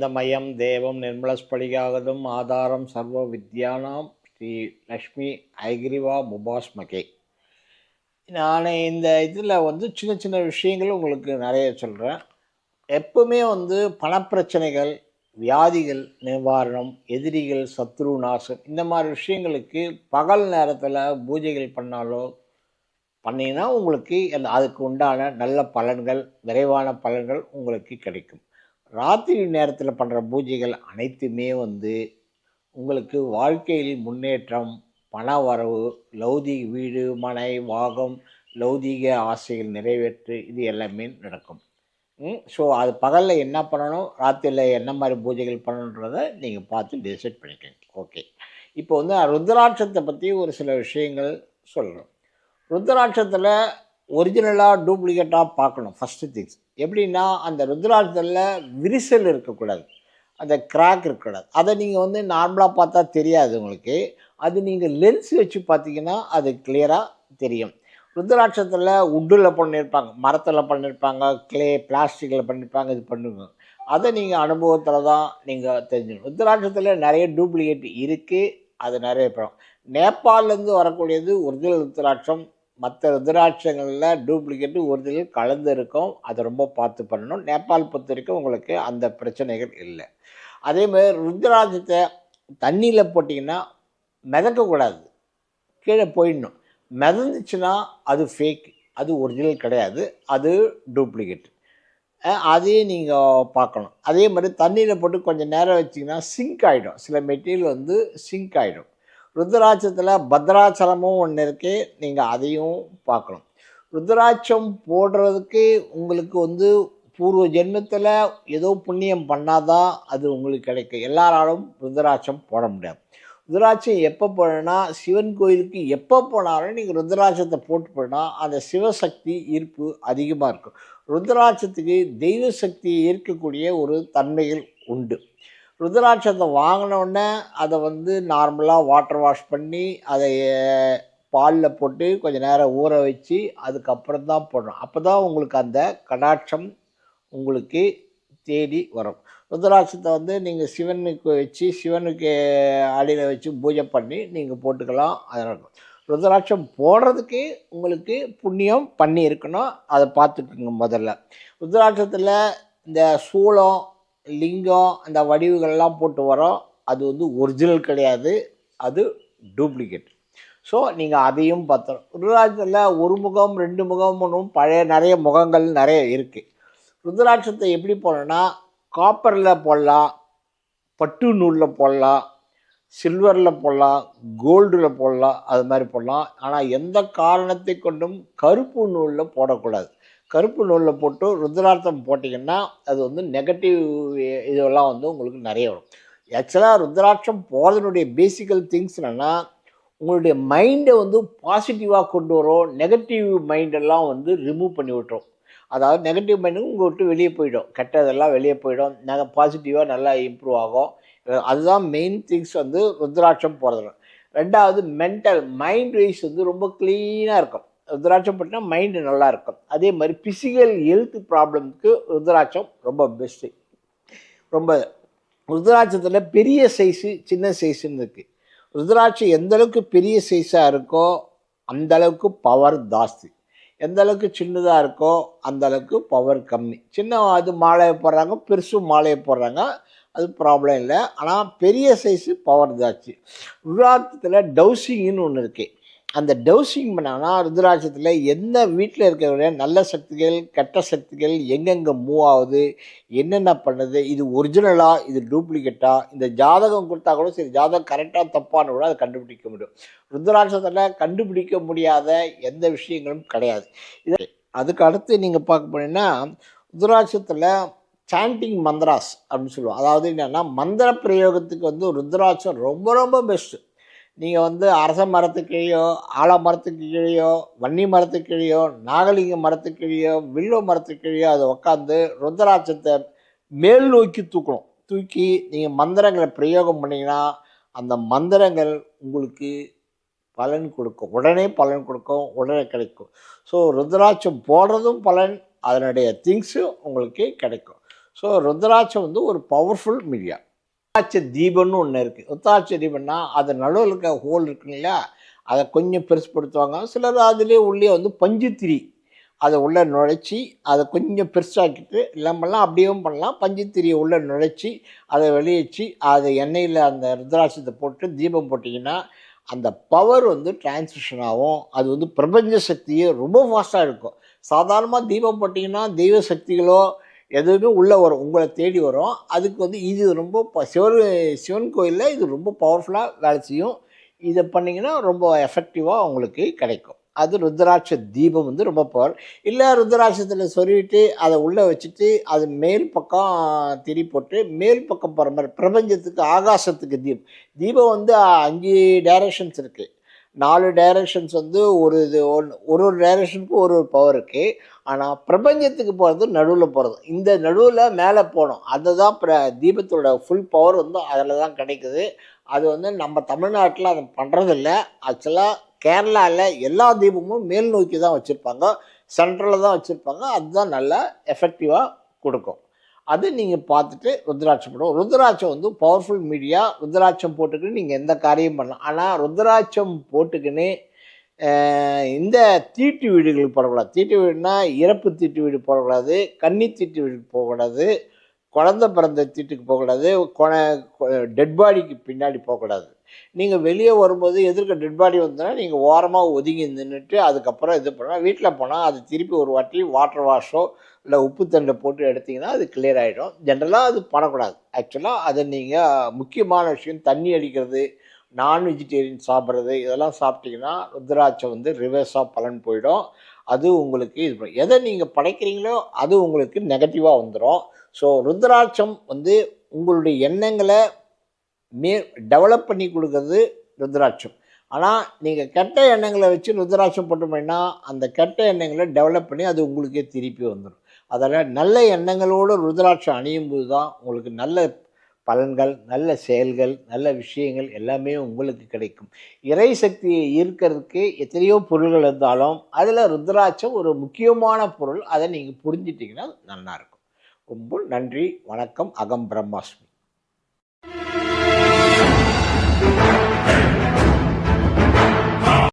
ஆனந்தமயம் தேவம் நிர்மலஸ்படிகாகதும் ஆதாரம் சர்வ வித்யானாம் ஸ்ரீ லக்ஷ்மி ஐகிரிவா முபாஸ்மகே. நான் இந்த இதில் வந்து சின்ன சின்ன விஷயங்கள் உங்களுக்கு நிறைய சொல்கிறேன். எப்பவுமே வந்து பணப்பிரச்சனைகள் வியாதிகள் நிவாரணம் எதிரிகள் சத்ரு நாசம் இந்த மாதிரி விஷயங்களுக்கு பகல் நேரத்தில் பூஜைகள் பண்ணாலோ பண்ணிங்கன்னா உங்களுக்கு அந்த- அதுக்கு உண்டான நல்ல பலன்கள் விரைவான பலன்கள் உங்களுக்கு கிடைக்கும். ராத்திரி நேரத்தில் பண்ணுற பூஜைகள் அனைத்துமே வந்து உங்களுக்கு வாழ்க்கையில் முன்னேற்றம் பண வரவு லௌதீக வீடு மனை வாகம் லௌதீக ஆசைகள் நிறைவேற்று இது எல்லாமே நடக்கும். ஸோ அது பகலில் என்ன பண்ணணும் ராத்திரியில் என்ன மாதிரி பூஜைகள் பண்ணணுன்றதை நீங்கள் பார்த்து டிசைட் பண்ணிக்கோங்க. ஓகே இப்போ வந்து ருத்ராட்சத்தை பற்றி ஒரு சில விஷயங்கள் சொல்கிறோம் ருத்ராட்சத்தில் ஒரிஜினலாக டூப்ளிகேட்டாக பார்க்கணும் ஃபஸ்ட்டு திங்ஸ் எப்படின்னா அந்த ருத்ராட்சத்தில் விரிசல் இருக்கக்கூடாது. அந்த கிராக் இருக்கக்கூடாது. அதை நீங்கள் வந்து நார்மலாக பார்த்தா தெரியாது உங்களுக்கு. அது நீங்கள் லென்ஸ் வச்சு பார்த்தீங்கன்னா அது கிளியராக தெரியும். ருத்ராட்சத்தில் உட்டில் பண்ணியிருப்பாங்க மரத்தில் பண்ணியிருப்பாங்க கிளே பிளாஸ்டிக்கில் பண்ணியிருப்பாங்க இது பண்ணுங்க. அதை நீங்கள் அனுபவத்தில் தான் நீங்கள் தெரிஞ்சுக்கணும். ருத்ராட்சத்தில் நிறைய டூப்ளிகேட் இருக்குது அது நிறைய படம் நேபாளிலேருந்து வரக்கூடியது ஒரிஜினல் ருத்ராட்சம் மற்ற ருத்ராட்சங்களில் டூப்ளிகேட்டு ஒரிஜினல் கலந்து இருக்கும் அதை ரொம்ப பார்த்து பண்ணணும். நேபாள் பொறுத்த வரைக்கும் உங்களுக்கு அந்த பிரச்சனைகள் இல்லை. அதே மாதிரி ருத்ராட்சத்தை தண்ணியில் போட்டிங்கன்னா மிதக்கக்கூடாது கீழே போயிடணும். மிதந்துச்சுன்னா அது ஃபேக் அது ஒரிஜினல் கிடையாது. அது டூப்ளிகேட் அதையும் நீங்கள் பார்க்கணும். அதே மாதிரி தண்ணியில் போட்டு கொஞ்சம் நேரம் வச்சிங்கன்னா சிங்க் ஆகிடும் சில மெட்டீரியல் வந்து சிங்க் ஆகிடும் ருத்ராட்சத்தில் பத்ராச்சலமும் ஒன்று இருக்குது நீங்கள் அதையும் பார்க்கணும். ருத்ராட்சம் போடுறதுக்கு உங்களுக்கு வந்து பூர்வ ஜென்மத்தில் ஏதோ புண்ணியம் பண்ணாதான் அது உங்களுக்கு கிடைக்கும். எல்லாராலும் ருத்ராட்சம் போட முடியாது. ருத்ராட்சம் எப்போ போடணும்னா சிவன் கோயிலுக்கு எப்போ போனாலும் நீங்கள் ருத்ராட்சத்தை போட்டு போனால் அந்த சிவசக்தி ஈர்ப்பு அதிகமாக இருக்கும். ருத்ராட்சத்துக்கு தெய்வ சக்தியை ஈர்க்கக்கூடிய ஒரு தன்மைகள் உண்டு. ருத்ராட்சத்தை வாங்கினோடனே அதை வந்து நார்மலாக வாட்டர் வாஷ் பண்ணி அதை பாலில் போட்டு கொஞ்சம் நேரம் ஊற வச்சு அதுக்கப்புறம் தான் போடணும். அப்போ தான் உங்களுக்கு அந்த கடாட்சம் உங்களுக்கு தேடி வரும். ருத்ராட்சத்தை வந்து நீங்கள் சிவனுக்கு வச்சு சிவனுக்கு அடியில் வச்சு பூஜை பண்ணி நீங்கள் போட்டுக்கலாம் அது ருத்ராட்சம் போடுறதுக்கு உங்களுக்கு புண்ணியம் பண்ணி இருக்கணும் அதை பார்த்துக்குங்க முதல்ல. ருத்ராட்சத்தில் இந்த சூளம் லிங்கம் அந்த வடிவுகள்லாம் போட்டு வரோம். அது வந்து ஒரிஜினல் கிடையாது. அது டூப்ளிகேட் ஸோ நீங்கள் அதையும் பார்த்தோம் ருத்ராட்சத்தில் ஒரு முகம் ரெண்டு முகம் ஒன்றும் பழைய நிறைய முகங்கள் நிறைய இருக்குது ருத்ராட்சத்தை எப்படி போடணும்னா காப்பரில் போடலாம் பட்டு நூலில் போடலாம் சில்வரில் போடலாம் கோல்டில் போடலாம் அது மாதிரி போடலாம். ஆனால் எந்த காரணத்தை கொண்டும் கருப்பு நூலில் போடக்கூடாது. கருப்பு நூலில் போட்டு ருத்ராட்சம் போட்டிங்கன்னா அது வந்து நெகட்டிவ் இதெல்லாம் வந்து உங்களுக்கு நிறைய வரும். ஆக்சுவலாக ருத்ராட்சம் போகிறதுனுடைய பேசிக்கல் திங்ஸ் என்னென்னா உங்களுடைய மைண்டை வந்து பாசிட்டிவாக கொண்டு வரும். நெகட்டிவ் மைண்டெல்லாம் வந்து ரிமூவ் பண்ணி விட்டுரும். அதாவது நெகட்டிவ் மைண்டு உங்கள் விட்டு வெளியே போயிடும். கெட்டதெல்லாம் வெளியே போயிடும். நாங்கள் பாசிட்டிவாக நல்லா இம்ப்ரூவ் ஆகும். அதுதான் மெயின் திங்ஸ் வந்து ருத்ராட்சம் போகிறது ரெண்டாவது மென்டல் மைண்ட் வைஸ் வந்து ரொம்ப க்ளீனாக இருக்கும். ருத்ராட்சம் மைண்டு நல்லா இருக்கும் அதே மாதிரி பிசிக்கல் ஹெல்த் ப்ராப்ளம்க்கு ருத்ராட்சம் ரொம்ப பெஸ்ட்டு ரொம்ப ருத்ராட்சத்தில் பெரிய சைஸு சின்ன சைஸுன்னு இருக்குது ருத்ராட்சம் எந்தளவுக்கு பெரிய சைஸாக இருக்கோ அந்த அளவுக்கு பவர் ஜாஸ்தி. எந்த அளவுக்கு சின்னதாக இருக்கோ அந்த அளவுக்கு பவர் கம்மி. சின்ன அது மாலையை போடுறாங்க பெருசும் மாலையை போடுறாங்க அது ப்ராப்ளம் இல்லை. ஆனால் பெரிய சைஸு பவர் ஜாஸ்தி. ருத்ராட்சத்தில் டவுசிங்னு ஒன்று இருக்குது அந்த டவுசிங் பண்ணாங்கன்னா ருத்ராட்சத்தில் எந்த வீட்டில் இருக்கிற நல்ல சக்திகள் கெட்ட சக்திகள் எங்கெங்கே மூவ் ஆகுது என்னென்ன பண்ணுது இது ஒரிஜினலா இது டூப்ளிகேட்டா இந்த ஜாதகம் கொடுத்தா கூட சரி ஜாதகம் கரெக்டாக தப்பான்னு கூட அதை கண்டுபிடிக்க முடியும். ருத்ராட்சத்தில் கண்டுபிடிக்க முடியாத எந்த விஷயங்களும் கிடையாது. இது அதுக்கு அடுத்து நீங்கள் பார்க்க போனீங்கன்னா ருத்ராட்சத்தில் சாண்டிங் மந்திராஸ் அப்படின்னு சொல்லுவோம். அதாவது என்னென்னா மந்திர பிரயோகத்துக்கு வந்து ருத்ராட்சம் ரொம்ப ரொம்ப பெஸ்ட்டு நீங்கள் வந்து அரச மரத்துக்கு கீழேயோ ஆல மரத்துக்கு கீழேயோ வன்னி மரத்துக்கு கீழேயோ நாகலிங்க மரத்துக்கு கீழேயோ வில்லோ மரத்துக்கு கீழேயோ அதை உட்காந்து ருத்ராட்சத்தை மேல் நோக்கி தூக்கணும். தூக்கி நீங்கள் மந்திரங்களை பிரயோகம் பண்ணிங்கன்னா அந்த மந்திரங்கள் உங்களுக்கு பலன் கொடுக்கும். உடனே பலன் கொடுக்கும். உடனே கிடைக்கும். ஸோ ருத்ராட்சம் போடுறதும் பலன் அதனுடைய திங்ஸும் உங்களுக்கு கிடைக்கும். ஸோ ருத்ராட்சம் வந்து ஒரு பவர்ஃபுல் மீடியா ருத்ராட்ச தீபம்னு ஒன்று இருக்குது ருத்ராட்ச தீபம்னா அது நடுவில் இருக்க ஹோல் இருக்குங்க இல்லையா? அதை கொஞ்சம் பெருசுப்படுத்துவாங்க. சிலர் அதுலேயே உள்ளே வந்து பஞ்சுத்திரி அதை உள்ளே நுழைச்சி அதை கொஞ்சம் பெருசாக்கிட்டு நம்மலாம் அப்படியும் பண்ணலாம். பஞ்சுத்திரியை உள்ளே நுழைச்சி அதை வெளியேச்சு அதை எண்ணெயில் அந்த ருத்ராட்சத்தை போட்டு தீபம் போட்டிங்கன்னா அந்த பவர் வந்து டிரான்ஸ்மிஷன் ஆகும். அது வந்து பிரபஞ்ச சக்தியே ரொம்ப ஃபாஸ்ட்டாக இருக்கும். சாதாரணமாக தீபம் போட்டிங்கன்னா தெய்வ சக்திகளோ எதுவுமே உள்ளே வரும் உங்களை தேடி வரும். அதுக்கு வந்து இது ரொம்ப ப- சிவன் சிவன் கோயிலில் இது ரொம்ப பவர்ஃபுல்லாக வேலை செய்யும். இதை பண்ணிங்கன்னா ரொம்ப எஃபெக்டிவாக உங்களுக்கு கிடைக்கும். அது ருத்ராட்ச தீபம் வந்து ரொம்ப பவர் இல்லை ருத்ராட்சத்தில் சொருவிட்டு அதை உள்ளே வச்சுட்டு அது மேல் பக்கம் திரி போட்டு மேல் பக்கம் போகிற மாதிரி பிரபஞ்சத்துக்கு ஆகாசத்துக்கு தீபம். தீபம் வந்து அஞ்சு டைரக்ஷன்ஸ் இருக்குது நாலு டைரக்ஷன்ஸ் வந்து ஒரு இது ஒன்று ஒரு ஒரு டைரக்ஷனுக்கும் ஒரு ஒரு பவர் இருக்குது ஆனால் பிரபஞ்சத்துக்கு போகிறது நடுவில் போகிறது இந்த நடுவில் மேலே போகணும் அதுதான் பிர தீபத்தோட ஃபுல் பவர் வந்து அதில் தான் கிடைக்குது. அது வந்து நம்ம தமிழ்நாட்டில் அதை பண்ணுறதில்ல ஆக்சுவலாக கேரளாவில் எல்லா தீபமும் மேல் நோக்கி தான் வச்சுருப்பாங்க. சென்ட்ரலில் தான் வச்சுருப்பாங்க. அதுதான் நல்லா எஃபெக்டிவாக கொடுக்கும். அது நீங்கள் பார்த்துட்டு ருத்ராட்சம் போடுவோம். ருத்ராட்சம் வந்து பவர்ஃபுல் மீடியா ருத்ராட்சம் போட்டுக்கின்னு நீங்கள் எந்த காரியம் பண்ணலாம். ஆனால் ருத்ராட்சம் போட்டுக்கின்னு இந்த தீட்டு வீடுகளுக்கு போடக்கூடாது. தீட்டு வீடுனா இறப்பு தீட்டு வீடு போடக்கூடாது. கன்னி தீட்டு வீடு போகக்கூடாது. குழந்த பிறந்த தீட்டுக்கு போகக்கூடாது. டெட் பாடிக்கு பின்னாடி போகக்கூடாது. நீங்கள் வெளியே வரும்போது எதிர்க்க டெட் பாடி வந்தோன்னா நீங்கள் ஓரமாக ஒதுங்கி நின்றுட்டு அதுக்கப்புறம் இது பண்ணால் வீட்டில் போனால் அது திருப்பி ஒரு வாட்டி வாட்டர் வாஷோ இல்லை உப்பு தண்டை போட்டு எடுத்தீங்கன்னா அது கிளியர் ஆகிடும் ஜென்ரலாக அது பண்ணக்கூடாது. ஆக்சுவலாக அதை நீங்கள் முக்கியமான விஷயம் தண்ணி அடிக்கிறது நான் வெஜிடேரியன் சாப்பிட்றது இதெல்லாம் சாப்பிட்டீங்கன்னா ருத்ராட்சை வந்து ரிவர்ஸாக பலன் போயிடும். அது உங்களுக்கு இது பண்ணும் எதை நீங்கள் படைக்கிறீங்களோ அது உங்களுக்கு நெகட்டிவாக வந்துடும் ஸோ ருத்ராட்சம் வந்து உங்களுடைய எண்ணங்களை மே டெவலப் பண்ணி கொடுக்கறது ருத்ராட்சம். ஆனால் நீங்கள் கெட்ட எண்ணங்களை வச்சு ருத்ராட்சம் போட்டோம்னா அந்த கெட்ட எண்ணங்களை டெவலப் பண்ணி அது உங்களுக்கே திருப்பி வந்துடும் அதனால் நல்ல எண்ணங்களோடு ருத்ராட்சம் அணியும் போது தான் உங்களுக்கு நல்ல பலன்கள் நல்ல செயல்கள் நல்ல விஷயங்கள் எல்லாமே உங்களுக்கு கிடைக்கும். இறை சக்தியை ஈர்க்கறதுக்கு எத்தனையோ பொருள்கள் இருந்தாலும் அதில் ருத்ராட்சம் ஒரு முக்கியமான பொருள். அதை நீங்கள் புரிஞ்சிட்டிங்கன்னா நல்லாயிருக்கும் ரொம்ப நன்றி வணக்கம் அகம் பிரம்மாஸ்மி.